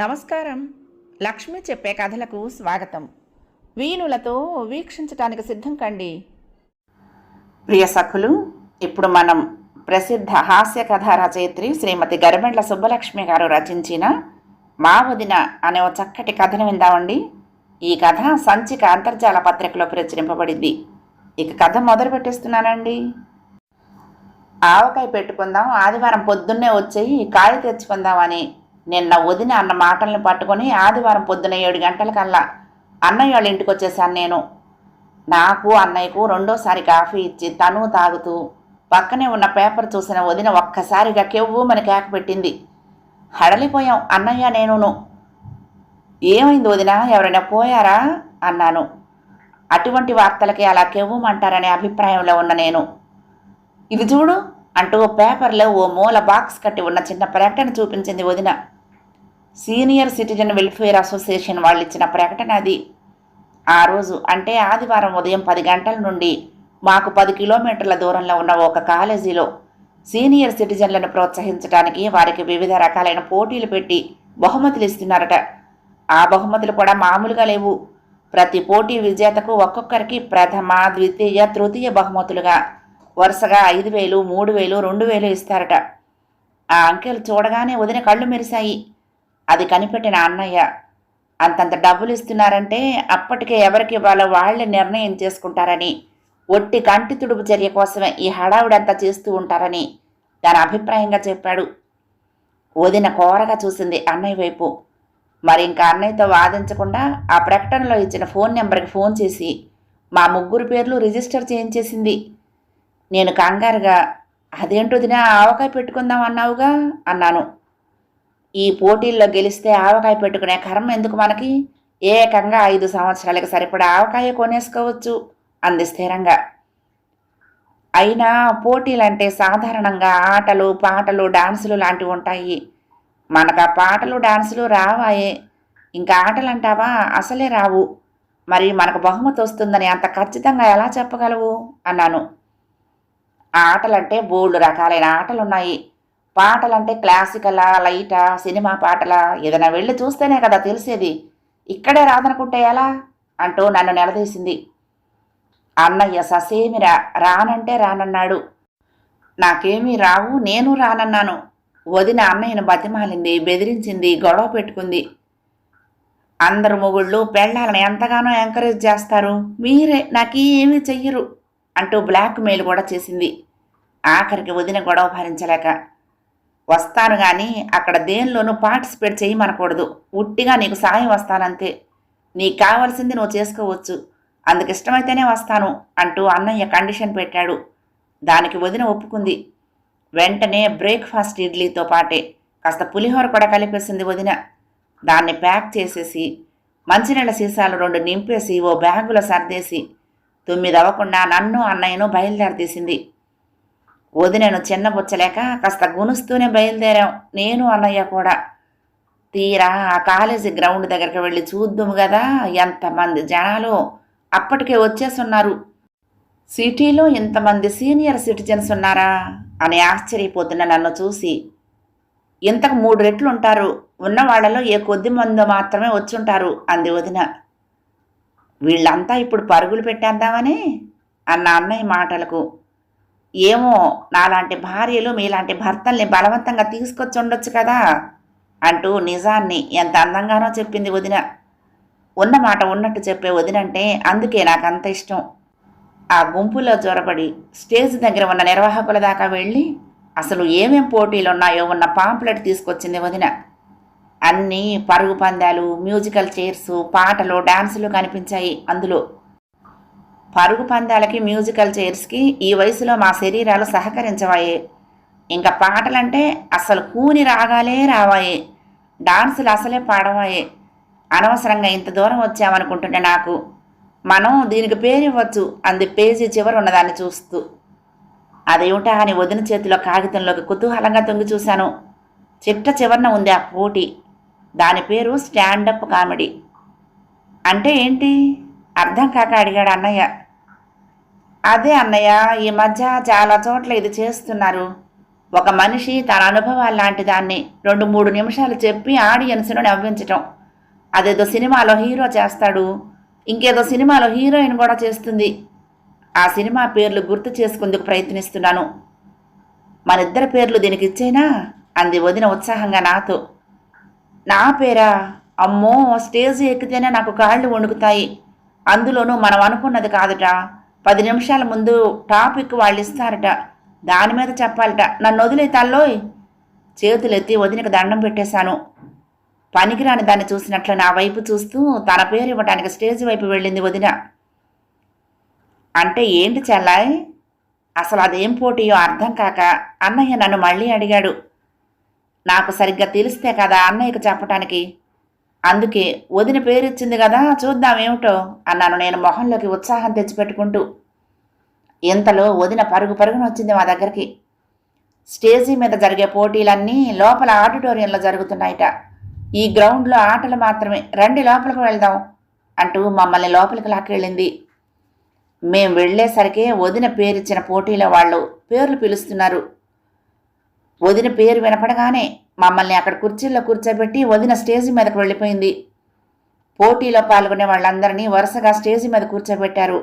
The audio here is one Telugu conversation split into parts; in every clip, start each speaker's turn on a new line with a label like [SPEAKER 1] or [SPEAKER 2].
[SPEAKER 1] నమస్కారం. లక్ష్మి చెప్పే కథలకు స్వాగతం. వీణులతో వీక్షించటానికి సిద్ధం కండి. ప్రియ సఖులు ఇప్పుడు మనం ప్రసిద్ధ హాస్య కథా రచయిత్రి శ్రీమతి గరిమెండ్ల సుబ్బలక్ష్మి గారు రచించిన మా వదిన అనే ఓ చక్కటి కథను విందామండి. ఈ కథ సంచిక అంతర్జాల పత్రికలో ప్రచురింపబడింది. ఇక కథ మొదలు పెట్టేస్తున్నానండి. ఆవకాయ పెట్టుకుందాం ఆదివారం పొద్దున్నే వచ్చేయి కాయ తెచ్చుకుందామని నిన్న వదిన అన్న మాటల్ని పట్టుకొని ఆదివారం పొద్దున ఏడు గంటలకల్లా అన్నయ్య వాళ్ళ ఇంటికి వచ్చేసాను నేను. నాకు అన్నయ్యకు రెండోసారి కాఫీ ఇచ్చి తను తాగుతూ పక్కనే ఉన్న పేపర్ చూసిన వదిన ఒక్కసారిగా కెవ్వు మన కేక పెట్టింది. హడలిపోయాం అన్నయ్య నేనును. ఏమైంది వదిన? ఎవరైనా పోయారా? అన్నాను. అటువంటి వార్తలకి అలా కెవ్వమంటారనే అభిప్రాయంలో ఉన్న నేను. ఇది చూడు అంటూ పేపర్లో ఓ మూల బాక్స్ కట్టి ఉన్న చిన్న ప్రకటన చూపించింది వదిన. సీనియర్ సిటిజన్ వెల్ఫేర్ అసోసియేషన్ వాళ్ళు ఇచ్చిన ప్రకటన అది. ఆ రోజు అంటే ఆదివారం ఉదయం పది గంటల నుండి మాకు పది కిలోమీటర్ల దూరంలో ఉన్న ఒక కాలేజీలో సీనియర్ సిటిజన్లను ప్రోత్సహించడానికి వారికి వివిధ రకాలైన పోటీలు పెట్టి బహుమతులు ఇస్తున్నారట. ఆ బహుమతులు కూడా మామూలుగా లేవు. ప్రతి పోటీ విజేతకు ఒక్కొక్కరికి ప్రథమ ద్వితీయ తృతీయ బహుమతులుగా వరుసగా ఐదు వేలు మూడు వేలు రెండు వేలు ఇస్తారట. ఆ అంకెలు చూడగానే వదిన కళ్ళు మెరిశాయి. అది కనిపెట్టిన అన్నయ్య అంతంత డబ్బులు ఇస్తున్నారంటే అప్పటికే ఎవరికి ఇవ్వాలో వాళ్ళే నిర్ణయం చేసుకుంటారని ఒట్టి కంటి తుడుపు చర్య కోసమే ఈ హడావుడంతా చేస్తూ ఉంటారని తన అభిప్రాయంగా చెప్పాడు. వదిన కోరగా చూసింది అన్నయ్య వైపు. మరి ఇంకా అన్నయ్యతో వాదించకుండా ఆ ప్రకటనలో ఇచ్చిన ఫోన్ నెంబర్కి ఫోన్ చేసి మా ముగ్గురు పేర్లు రిజిస్టర్ చేయించేసింది. నేను కంగారుగా అదేంటొదినా ఆవకాయ పెట్టుకుందాం అన్నావుగా? అన్నాను. ఈ పోటీల్లో గెలిస్తే ఆవకాయ పెట్టుకునే కర్మ ఎందుకు మనకి? ఏకంగా ఐదు సంవత్సరాలకు సరిపడా ఆవకాయ కొనేసుకోవచ్చు అంది స్థిరంగా. అయినా పోటీలంటే సాధారణంగా ఆటలు పాటలు డాన్సులు లాంటివి ఉంటాయి. మనకు ఆ పాటలు డాన్సులు రావాయే. ఇంకా ఆటలు అంటావా అసలే రావు. మరి మనకు బహుమతి వస్తుందని అంత ఖచ్చితంగా ఎలా చెప్పగలవు? అన్నాను. ఆటలంటే బోల్డ్ రకాలైన ఆటలు ఉన్నాయి పాటలంటే క్లాసికలా లైటా సినిమా పాటలా? ఏదైనా వెళ్ళి చూస్తేనే కదా తెలిసేది. ఇక్కడే రాదనుకుంటే ఎలా? అంటూ నన్ను నిలదీసింది. అన్నయ్య ససేమి రా రానంటే రానన్నాడు. నాకేమీ రావు నేను రానన్నాను. వదిన అన్నయ్యను బతిమాలింది బెదిరించింది గొడవ పెట్టుకుంది. అందరు మొగుళ్ళు పెళ్ళాలని ఎంతగానో ఎంకరేజ్ చేస్తారు. మీరే నాకేమీ చెయ్యరు అంటూ బ్లాక్ మెయిల్ కూడా చేసింది. ఆఖరికి వదిన గొడవ భరించలేక వస్తాను కానీ అక్కడ దేనిలోనూ పార్టిసిపేట్ చేయమనకూడదు. ఉట్టిగా నీకు సాయం వస్తానంతే. నీకు కావాల్సింది నువ్వు చేసుకోవచ్చు. అందుకు ఇష్టమైతేనే వస్తాను అంటూ అన్నయ్య కండిషన్ పెట్టాడు. దానికి వదిన ఒప్పుకుంది. వెంటనే బ్రేక్ఫాస్ట్ ఇడ్లీతో పాటే. కాస్త పులిహోర కూడా కలిపేసింది వదిన. దాన్ని ప్యాక్ చేసేసి మంచినీళ్ళ సీసాలు రెండు నింపేసి ఓ బ్యాగులో సర్దేసి తొమ్మిది అవ్వకుండా నన్ను అన్నయ్యను బయలుదేరదీసింది. వదినను చిన్నబుచ్చలేక కాస్త గునుస్తూనే బయలుదేరాం. నేను అన్నయ్య కూడా. తీరా ఆ కాలేజీ గ్రౌండ్ దగ్గరికి వెళ్ళి చూద్దాము కదా ఎంతమంది జనాలు అప్పటికే వచ్చేసున్నారు. సిటీలో ఇంతమంది సీనియర్ సిటిజన్స్ ఉన్నారా అని ఆశ్చర్యపోతున్న నన్ను చూసి ఇంతకు మూడు రెట్లు ఉంటారు ఉన్న వాళ్ళలో ఏ కొద్ది మంది మాత్రమే వచ్చుంటారు అంది వదిన. వీళ్ళంతా ఇప్పుడు పరుగులు పెట్టేద్దామని? అన్న అన్నయ్య మాటలకు ఏమో నాలాంటి భార్యలు మీలాంటి భర్తల్ని బలవంతంగా తీసుకొచ్చి ఉండొచ్చు కదా అంటూ నిజాన్ని ఎంత అందంగానో చెప్పింది వదిన. ఉన్న మాట ఉన్నట్టు చెప్పే వదినంటే అందుకే నాకు అంత ఇష్టం. ఆ గుంపులో జొరబడి స్టేజ్ దగ్గర ఉన్న నిర్వాహకుల దాకా వెళ్ళి అసలు ఏమేం పోటీలు ఉన్నాయో ఉన్న పాంప్లెట్ తీసుకొచ్చింది వదిన. అన్నీ పరుగు పందాలు మ్యూజికల్ చైర్స్ పాటలు డాన్సులు కనిపించాయి అందులో. పరుగు పందాలకి మ్యూజికల్ చైర్స్కి ఈ వయసులో మా శరీరాలు సహకరించవాయే. ఇంకా పాటలంటే అసలు కూని రాగాలే రావాయే. డాన్సులు అసలే పాడవాయే. అనవసరంగా ఇంత దూరం వచ్చామనుకుంటుండే నాకు. మనం దీనికి పేరు ఇవ్వచ్చు అంది పేజీ చివరి ఉన్నదాన్ని చూస్తూ. అదేమిటా అని వదిన చేతిలో కాగితంలోకి కుతూహలంగా తొంగి చూశాను. చిట్ట చివరన ఉంది ఆ పోటీ. దాని పేరు స్టాండప్ కామెడీ. అంటే ఏంటి? అర్థం కాక అడిగాడు అన్నయ్య. అదే అన్నయ్య ఈ మధ్య చాలా చోట్ల ఇది చేస్తున్నారు. ఒక మనిషి తన అనుభవాలు లాంటి దాన్ని రెండు మూడు నిమిషాలు చెప్పి ఆడియన్స్ను నవ్వించటం. అదేదో సినిమాలో హీరో చేస్తాడు. ఇంకేదో సినిమాలో హీరోయిన్ కూడా చేస్తుంది. ఆ సినిమా పేర్లు గుర్తు చేసుకుందుకు ప్రయత్నిస్తున్నాను. మనిద్దరి పేర్లు దీనికి ఇచ్చేనా? అంది వదిన ఉత్సాహంగా నాతో. నా పేరా? అమ్మో స్టేజ్ ఎక్కితేనే నాకు కాళ్ళు వణుకుతాయి. అందులోనూ మనం అనుకున్నది కాదుట. పది నిమిషాల ముందు టాపిక్ వాళ్ళు ఇస్తారట దాని మీద చెప్పాలట. నన్ను వదిలే తల్లోయ్. చేతులెత్తి వదినకి దండం పెట్టేశాను. పనికిరాని దాన్ని చూసినట్లు నా వైపు చూస్తూ తన పేరు ఇవ్వడానికి స్టేజ్ వైపు వెళ్ళింది వదిన. అంటే ఏంటి చెల్లాయ్? అసలు అదేం పోటీయో అర్థం కాక అన్నయ్య నన్ను మళ్ళీ అడిగాడు. నాకు సరిగ్గా తెలిస్తే కదా అన్నయ్యకు చెప్పటానికి. అందుకే వదిన పేరిచ్చింది కదా చూద్దాం ఏమిటో అన్నాను నేను మొహంలోకి ఉత్సాహం తెచ్చిపెట్టుకుంటూ. ఇంతలో వదిన పరుగు పరుగున వచ్చింది మా దగ్గరికి. స్టేజీ మీద జరిగే పోటీలన్నీ లోపల ఆడిటోరియంలో జరుగుతున్నాయట. ఈ గ్రౌండ్లో ఆటలు మాత్రమే. రండి లోపలికి వెళ్దాం అంటూ మమ్మల్ని లోపలికి లాక్కెళ్ళింది. మేం వెళ్ళేసరికి వదిన పేరిచ్చిన పోటీలో వాళ్ళు పేర్లు పిలుస్తున్నారు. వదిన పేరు వినపడగానే మమ్మల్ని అక్కడ కుర్చీల్లో కూర్చోబెట్టి వదిన స్టేజి మీదకు వెళ్ళిపోయింది. పోటీలో పాల్గొనే వాళ్ళందరినీ వరుసగా స్టేజి మీద కూర్చోబెట్టారు.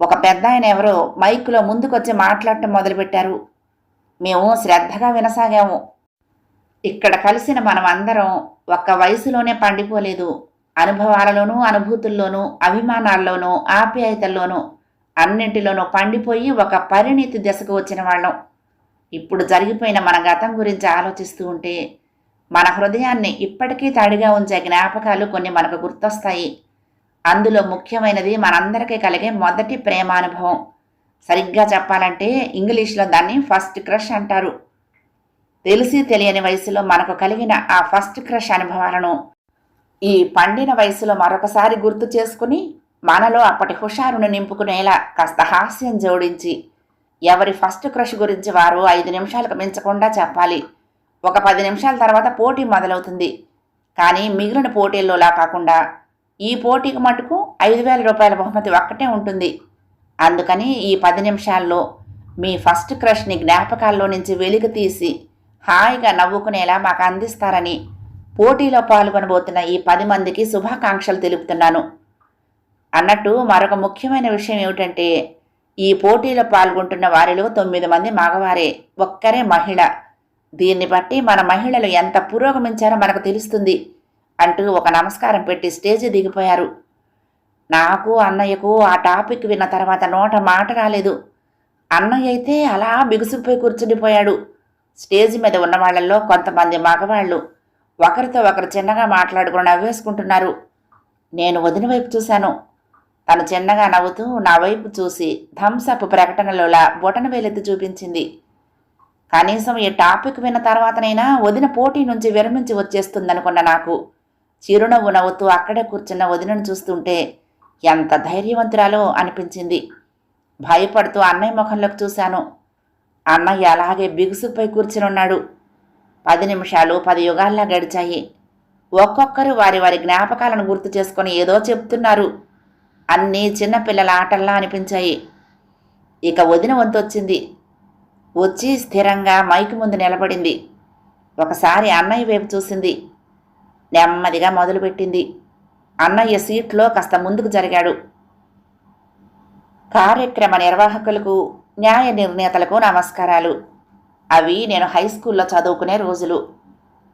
[SPEAKER 1] ఒక పెద్ద ఆయన ఎవరో మైక్లో ముందుకొచ్చి మాట్లాడటం మొదలుపెట్టారు. మేము శ్రద్ధగా వినసాగాము. ఇక్కడ కలిసిన మనం అందరం ఒక్క వయసులోనే పండిపోలేదు. అనుభవాలలోనూ అనుభూతుల్లోనూ అభిమానాల్లోనూ ఆప్యాయతల్లోనూ అన్నింటిలోనూ పండిపోయి ఒక పరిణితి దశకు వచ్చిన వాళ్ళం. ఇప్పుడు జరిగిపోయిన మన గతం గురించి ఆలోచిస్తూ ఉంటే మన హృదయాన్ని ఇప్పటికీ తడిగా ఉంచే జ్ఞాపకాలు కొన్ని మనకు గుర్తొస్తాయి. అందులో ముఖ్యమైనది మనందరికీ కలిగే మొదటి ప్రేమానుభవం. సరిగ్గా చెప్పాలంటే ఇంగ్లీష్లో దాన్ని ఫస్ట్ క్రష్ అంటారు. తెలిసి తెలియని వయసులో మనకు కలిగిన ఆ ఫస్ట్ క్రష్ అనుభవాలను ఈ పండిన వయసులో మరొకసారి గుర్తు చేసుకుని మనలో అప్పటి హుషారును నింపుకునేలా కాస్త హాస్యం జోడించి ఎవరి ఫస్ట్ క్రష్ గురించి వారు ఐదు నిమిషాలకు మించకుండా చెప్పాలి. ఒక పది నిమిషాల తర్వాత పోటీ మొదలవుతుంది. కానీ మిగిలిన పోటీల్లోలా కాకుండా ఈ పోటీకి మటుకు ఐదు వేల రూపాయల బహుమతి ఒక్కటే ఉంటుంది. అందుకని ఈ పది నిమిషాల్లో మీ ఫస్ట్ క్రష్ని జ్ఞాపకాల్లో నుంచి వెలికి తీసి హాయిగా నవ్వుకునేలా మాకు అందిస్తారని పోటీలో పాల్గొనబోతున్న ఈ పది మందికి శుభాకాంక్షలు తెలుపుతున్నాను. అన్నట్టు మరొక ముఖ్యమైన విషయం ఏమిటంటే ఈ పోటీలో పాల్గొంటున్న వారిలో తొమ్మిది మంది మగవారే. ఒక్కరే మహిళ. దీన్ని బట్టి మన మహిళలు ఎంత పురోగమించారో మనకు తెలుస్తుంది అంటూ ఒక నమస్కారం పెట్టి స్టేజ్ దిగిపోయారు. నాకు అన్నయ్యకు ఆ టాపిక్ విన్న తర్వాత నోట మాట రాలేదు. అన్నయ్య అయితే అలా బిగుసుకుపోయి కూర్చుండిపోయాడు స్టేజ్ మీద ఉన్న వాళ్ళల్లో కొంతమంది మగవాళ్ళు ఒకరితో ఒకరు చిన్నగా మాట్లాడుకుని నవ్వేసుకుంటున్నారు. నేను వదిన వైపు చూశాను. తను చిన్నగా నవ్వుతూ నా వైపు చూసి థమ్సప్ ప్రకటనలోలా బొటన వేలెత్తి చూపించింది. కనీసం ఈ టాపిక్ విన్న తర్వాతనైనా వదిన పోటీ నుంచి విరమించి వచ్చేస్తుందనుకున్న నాకు. చిరునవ్వు నవ్వుతూ అక్కడే కూర్చున్న వదినను చూస్తుంటే ఎంత ధైర్యవంతురాలో అనిపించింది. భయపడుతూ అన్నయ్య ముఖంలోకి చూశాను. అన్నయ్య అలాగే బిగుసుపై కూర్చునున్నాడు. పది నిమిషాలు పది యుగాల్లా గడిచాయి. ఒక్కొక్కరు వారి వారి జ్ఞాపకాలను గుర్తు చేసుకొని ఏదో చెప్తున్నారు. అన్నీ చిన్నపిల్లల ఆటల్లా అనిపించాయి. ఇక వదిన వంతు వచ్చింది వచ్చి స్థిరంగా మైకు ముందు నిలబడింది. ఒకసారి అన్నయ్య వైపు చూసింది. నెమ్మదిగా మొదలుపెట్టింది. అన్నయ్య సీట్లో కాస్త ముందుకు జరిగాడు. కార్యక్రమ నిర్వాహకులకు న్యాయ నిర్ణేతలకు నమస్కారాలు. అవి నేను హై స్కూల్లో చదువుకునే రోజులు.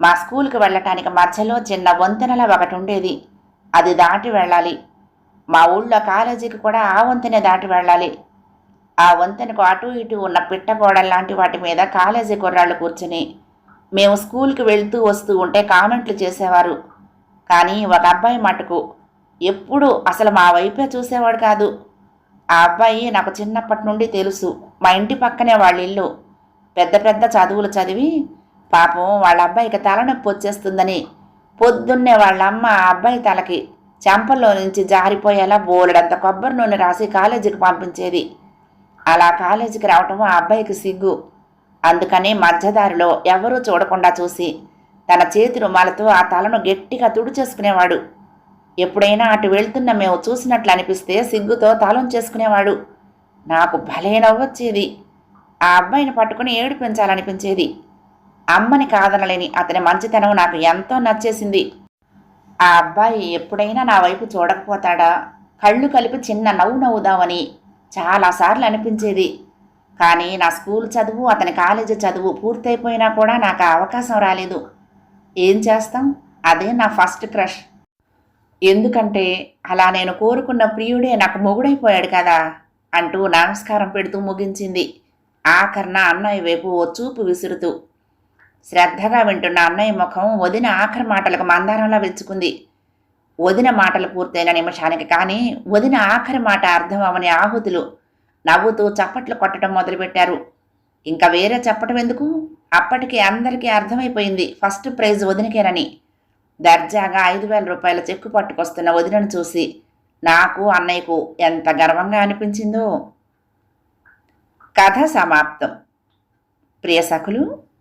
[SPEAKER 1] మా స్కూల్కి వెళ్ళటానికి మధ్యలో చిన్న వంతెనలా ఒకటి ఉండేది అది దాటి వెళ్ళాలి. మా ఊళ్ళో కాలేజీకి కూడా ఆ వంతెనే దాటి వెళ్ళాలి. ఆ వంతెనకు అటు ఇటు ఉన్న పిట్టగోడల్లాంటి వాటి మీద కాలేజీ కుర్రాళ్ళు కూర్చుని మేము స్కూల్కి వెళ్తూ వస్తూ ఉంటే కామెంట్లు చేసేవారు. కానీ ఒక అబ్బాయి మటుకు ఎప్పుడూ అసలు మా వైపే చూసేవాడు కాదు. ఆ అబ్బాయి నాకు చిన్నప్పటి నుండి తెలుసు. మా ఇంటి పక్కనే వాళ్ళ ఇల్లు. పెద్ద పెద్ద చదువులు చదివి పాపం వాళ్ళ అబ్బాయికి తలనొప్పి వచ్చేస్తుందని పొద్దున్నే వాళ్ళ అమ్మ ఆ అబ్బాయి తలకి చెంపల్లో నుంచి జారిపోయేలా బోలెడంత కొబ్బరి నూనె రాసి కాలేజీకి పంపించేది. అలా కాలేజీకి రావటం ఆ అబ్బాయికి సిగ్గు. అందుకని మధ్యదారిలో ఎవరూ చూడకుండా చూసి తన చేతి రుమాలతో ఆ తలను గట్టిగా తుడిచేసుకునేవాడు. ఎప్పుడైనా అటు వెళ్తున్న మేము చూసినట్లు అనిపిస్తే సిగ్గుతో తలం చేసుకునేవాడు. నాకు భలే నవ్వొచ్చేది. ఆ అబ్బాయిని పట్టుకుని ఏడిపించాలనిపించేది. అమ్మని కాదనలేని అతని మంచితనం నాకు ఎంతో నచ్చేసింది. ఆ అబ్బాయి ఎప్పుడైనా నా వైపు చూడకపోతాడా? కళ్ళు కలిపి చిన్న నవ్వు నవ్వుదామని చాలాసార్లు అనిపించేది. కానీ నా స్కూల్ చదువు అతని కాలేజీ చదువు పూర్తయిపోయినా కూడా నాకు అవకాశం రాలేదు. ఏం చేస్తాం? అదే నా ఫస్ట్ క్రష్. ఎందుకంటే అలా నేను కోరుకున్న ప్రియుడే నాకు మొగుడైపోయాడు కదా అంటూ నమస్కారం పెడుతూ ముగించింది. ఆఖరణ అన్నయ్య వైపు ఓ చూపు విసురుతూ శ్రద్ధగా వింటున్న అన్నయ్య ముఖం వదిన ఆఖరి మాటలకు మందారంలా వెచ్చుకుంది వదిన మాటలు పూర్తయిన నిమిషానికి కానీ వదిన ఆఖరి మాట అర్థం అవని ఆహుతులు నవ్వుతూ చప్పట్లు కొట్టడం మొదలుపెట్టారు. ఇంకా వేరే చెప్పటం ఎందుకు? అప్పటికి అందరికీ అర్థమైపోయింది. ఫస్ట్ ప్రైజ్ వదినకేనని. దర్జాగా ఐదు వేల రూపాయల చెక్కు పట్టుకొస్తున్న వదినను చూసి నాకు అన్నయ్యకు ఎంత గర్వంగా అనిపించిందో. కథ సమాప్తం. ప్రియ సఖులు